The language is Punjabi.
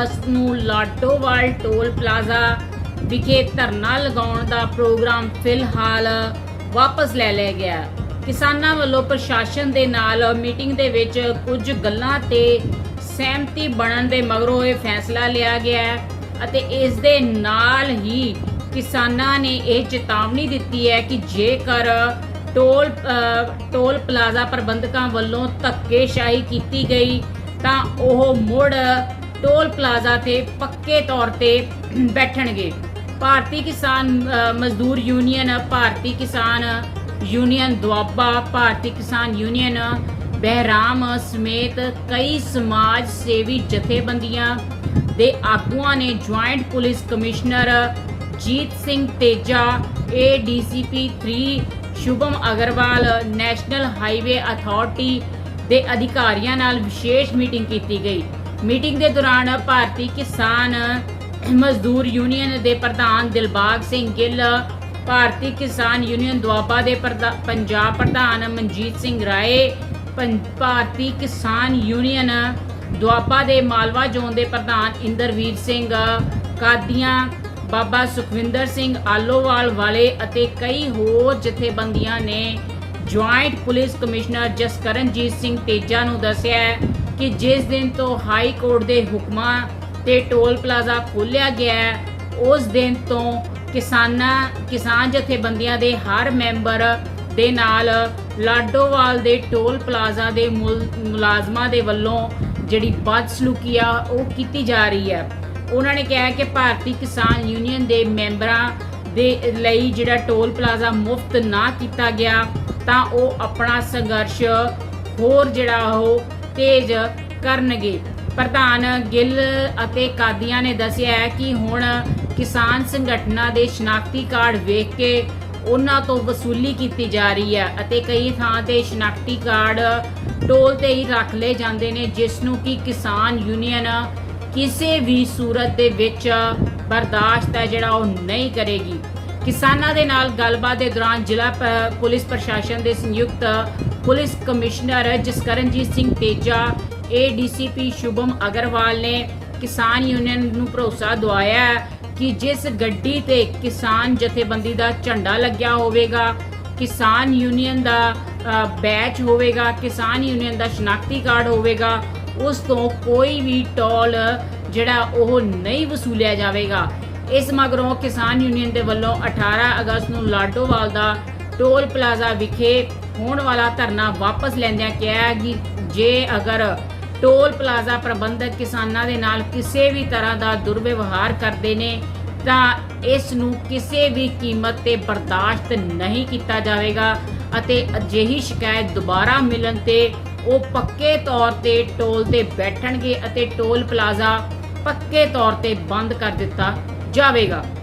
ਅਗਸਤ ਨੂੰ ਲਾਡੋਵਾਲ ਟੋਲ ਪਲਾਜ਼ਾ ਵਿਖੇ ਧਰਨਾ ਲਗਾਉਣ ਦਾ ਪ੍ਰੋਗਰਾਮ ਫਿਲਹਾਲ ਵਾਪਸ ਲੈ ਲਿਆ ਗਿਆ। ਕਿਸਾਨਾਂ ਵੱਲੋਂ ਪ੍ਰਸ਼ਾਸਨ ਦੇ ਨਾਲ ਮੀਟਿੰਗ ਦੇ ਵਿੱਚ ਕੁਝ ਗੱਲਾਂ ਤੇ ਸਹਿਮਤੀ ਬਣਨ ਦੇ ਮਗਰੋਂ ਇਹ ਫੈਸਲਾ ਲਿਆ ਗਿਆ ਅਤੇ ਇਸ ਦੇ ਨਾਲ ਹੀ ਕਿਸਾਨਾਂ ਨੇ ਇਹ ਚੇਤਾਵਨੀ ਦਿੱਤੀ ਹੈ ਕਿ ਜੇਕਰ ਟੋਲ ਟੋਲ ਪਲਾਜ਼ਾ ਪ੍ਰਬੰਧਕਾਂ ਵੱਲੋਂ ਧੱਕੇਸ਼ਾਹੀ ਕੀਤੀ ਗਈ ਤਾਂ ਉਹ ਮੁੜ ਟੋਲ ਪਲਾਜ਼ਾ ਤੇ ਪੱਕੇ ਤੌਰ ਤੇ ਬੈਠਣਗੇ। ਭਾਰਤੀ ਕਿਸਾਨ ਮਜ਼ਦੂਰ ਯੂਨੀਅਨ, ਭਾਰਤੀ ਕਿਸਾਨ ਯੂਨੀਅਨ ਦੁਆਬਾ, ਭਾਰਤੀ ਕਿਸਾਨ ਯੂਨੀਅਨ ਬਹਿਰਾਮ ਸਮੇਤ ਕਈ ਸਮਾਜ ਸੇਵੀ ਜਥੇਬੰਦੀਆਂ ਦੇ ਆਗੂਆਂ ਨੇ joint police commissioner Jeet Singh Teja ADCP 3 Shubham Agarwal, national highway authority ਦੇ ਅਧਿਕਾਰੀਆਂ ਨਾਲ ਵਿਸ਼ੇਸ਼ ਮੀਟਿੰਗ ਕੀਤੀ ਗਈ। ਮੀਟਿੰਗ ਦੇ ਦੌਰਾਨ ਭਾਰਤੀ ਕਿਸਾਨ ਮਜ਼ਦੂਰ ਯੂਨੀਅਨ ਦੇ ਪ੍ਰਧਾਨ ਦਿਲਬਾਗ ਸਿੰਘ ਗਿੱਲ, ਭਾਰਤੀ ਕਿਸਾਨ ਯੂਨੀਅਨ ਦੁਆਬਾ ਦੇ ਪ੍ਰਧਾ- ਪੰਜਾਬ ਪ੍ਰਧਾਨ ਮਨਜੀਤ ਸਿੰਘ ਰਾਏ, ਪੰ- ਭਾਰਤੀ ਕਿਸਾਨ ਯੂਨੀਅਨ ਦੁਆਬਾ ਦੇ ਮਾਲਵਾ ਜ਼ੋਨ ਦੇ ਪ੍ਰਧਾਨ ਇੰਦਰਵੀਰ ਸਿੰਘ, ਕਾਦੀਆਂ ਬਾਬਾ ਸੁਖਵਿੰਦਰ ਸਿੰਘ ਆਲੋਵਾਲ ਵਾਲੇ ਅਤੇ ਕਈ ਹੋਰ ਜਥੇਬੰਦੀਆਂ ਨੇ joint police commissioner Jaskaranjeet Singh Teja ਨੂੰ ਦੱਸਿਆ ਕਿ ਜਿਸ ਦਿਨ ਤੋਂ ਹਾਈ ਕੋਰਟ ਦੇ ਹੁਕਮਾਂ ਤੇ ਟੋਲ ਪਲਾਜ਼ਾ ਖੋਲ੍ਹਿਆ ਗਿਆ ਉਸ ਦਿਨ ਤੋਂ ਕਿਸਾਨਾਂ, ਕਿਸਾਨ ਜਥੇਬੰਦੀਆਂ ਦੇ ਹਰ ਮੈਂਬਰ ਦੇ ਨਾਲ ਲਾਡੋਵਾਲ ਦੇ ਟੋਲ ਪਲਾਜ਼ਾ ਦੇ ਮੁਲ- ਮੁਲਾਜ਼ਮਾਂ ਦੇ ਵੱਲੋਂ ਜਿਹੜੀ ਬਦਸਲੂਕੀ ਆ, ਉਹ ਕੀਤੀ ਜਾ ਰਹੀ ਹੈ। ਉਹਨਾਂ ਨੇ ਕਿਹਾ ਕਿ ਭਾਰਤੀ ਕਿਸਾਨ ਯੂਨੀਅਨ ਦੇ ਮੈਂਬਰਾਂ ਦੇ ਲਈ ਜਿਹੜਾ ਟੋਲ ਪਲਾਜ਼ਾ ਮੁਫਤ ਨਾ ਕੀਤਾ ਗਿਆ, ਤਾਂ ਉਹ ਆਪਣਾ ਸੰਘਰਸ਼ ਹੋਰ ਜਿਹੜਾ ਉਹ ਤੇਜ਼ ਕਰਨਗੇ। ਪ੍ਰਧਾਨ ਗਿੱਲ ਅਤੇ ਕਾਦੀਆਂ ਨੇ ਦੱਸਿਆ ਹੈ ਕਿ ਹੁਣ ਕਿਸਾਨ ਸੰਗਠਨਾਂ ਦੇ ਸ਼ਨਾਖਤੀ ਕਾਰਡ ਵੇਖ ਕੇ ਉਹਨਾਂ ਤੋਂ ਵਸੂਲੀ ਕੀਤੀ ਜਾ ਰਹੀ ਹੈ ਅਤੇ ਕਈ ਥਾਂ ਤੇ ਸ਼ਨਾਖਤੀ ਕਾਰਡ ਟੋਲ ਤੇ ਹੀ ਰੱਖ ਲਏ ਜਾਂਦੇ ਨੇ, ਜਿਸ ਨੂੰ ਕਿ ਕਿਸਾਨ ਯੂਨੀਅਨ ਕਿਸੇ ਵੀ ਸੂਰਤ ਦੇ ਵਿੱਚ ਬਰਦਾਸ਼ਤ ਹੈ, ਜਿਹੜਾ ਉਹ ਨਹੀਂ ਕਰੇਗੀ। ਕਿਸਾਨਾਂ ਦੇ ਨਾਲ ਗੱਲਬਾਤ ਦੇ ਦੌਰਾਨ ਜ਼ਿਲ੍ਹਾ ਪ- ਪੁਲਿਸ ਪ੍ਰਸ਼ਾਸਨ ਦੇ ਸੰਯੁਕਤ police commissioner Jaskaranjeet Singh Teja ADCP Shubham Agarwal ਨੇ ਕਿਸਾਨ ਯੂਨੀਅਨ ਨੂੰ ਭਰੋਸਾ ਦਵਾਇਆ ਕਿ ਜਿਸ ਗੱਡੀ ਤੇ ਕਿਸਾਨ ਜਥੇਬੰਦੀ ਦਾ ਝੰਡਾ ਲੱਗਿਆ ਹੋਵੇਗਾ, ਕਿਸਾਨ ਯੂਨੀਅਨ ਦਾ ਬੈਚ ਹੋਵੇਗਾ, ਕਿਸਾਨ ਯੂਨੀਅਨ ਦਾ ਸ਼ਨਾਖਤੀ ਕਾਰਡ ਹੋਵੇਗਾ, ਉਸ ਤੋਂ ਕੋਈ ਵੀ ਟੋਲ ਜਿਹੜਾ ਉਹ ਨਹੀਂ ਵਸੂਲਿਆ ਜਾਵੇਗਾ। ਇਸ ਮਗਰੋਂ ਕਿਸਾਨ ਯੂਨੀਅਨ ਦੇ ਵੱਲੋਂ 18 ਅਗਸਤ ਨੂੰ ਲਾਡੋਵਾਲ ਦਾ ਟੋਲ ਪਲਾਜ਼ਾ ਵਿਖੇ ਹੋਣ ਵਾਲਾ ਧਰਨਾ ਵਾਪਸ ਲੈਂਦਿਆਂ ਕਿਹਾ ਕਿ ਜੇ ਅਗਰ ਟੋਲ ਪਲਾਜ਼ਾ ਪ੍ਰਬੰਧਕ ਕਿਸਾਨਾਂ ਦੇ ਨਾਲ ਕਿਸੇ ਵੀ ਤਰ੍ਹਾਂ ਦਾ ਦੁਰਵਿਵਹਾਰ ਕਰਦੇ ਨੇ, ਤਾਂ ਇਸ ਨੂੰ ਕਿਸੇ ਵੀ ਕੀਮਤ ਤੇ ਬਰਦਾਸ਼ਤ ਨਹੀਂ ਕੀਤਾ ਜਾਵੇਗਾ ਅਤੇ ਅਜਿਹੀ ਸ਼ਿਕਾਇਤ ਦੁਬਾਰਾ ਮਿਲਣ ਤੇ ਉਹ ਪੱਕੇ ਤੌਰ ਤੇ ਟੋਲ ਤੇ ਬੈਠਣਗੇ ਅਤੇ ਟੋਲ ਪਲਾਜ਼ਾ ਪੱਕੇ ਤੌਰ ਤੇ ਬੰਦ ਕਰ ਦਿੱਤਾ ਜਾਵੇਗਾ।